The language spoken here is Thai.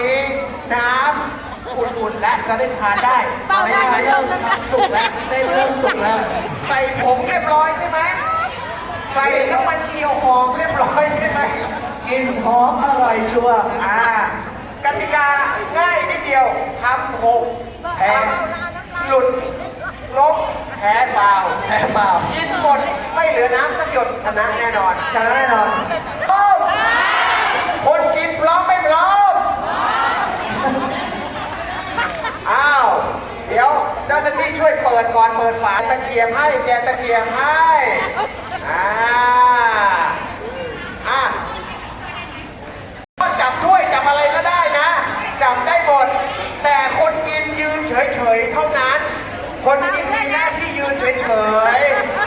นี้น้ำอุ่นๆและจะได้ทานได้เปล่าได้ไม่เริ่มทำสุกแล้วได้เริ่มสุกแล้ว ใส่ผงเรียบร้อยใช่ไหมใส่น้ำมันเจียวหอมเรียบร้อยใช่ไหมกลินหอมอร่อยชัวร์อ่ากติกาง่ายนิดเดียวทำหกแพ้หลุดลบแพ้เปล่าแพ้เปล่ากินหมดไม่เหลือน้ำสักหยดชนะแน่นอนชนะแน่นอนพร้อมคนี่ช่วยเปิดก่อนเปิดฝาตะเกียบให้แกตะเกียบให้อ่าอะจับถ้วยจับอะไรก็ได้นะ จับได้หมดแต่คนกินยืนเฉยๆเท่านั้น คนกินมีหน้าที่ยืนเฉยๆ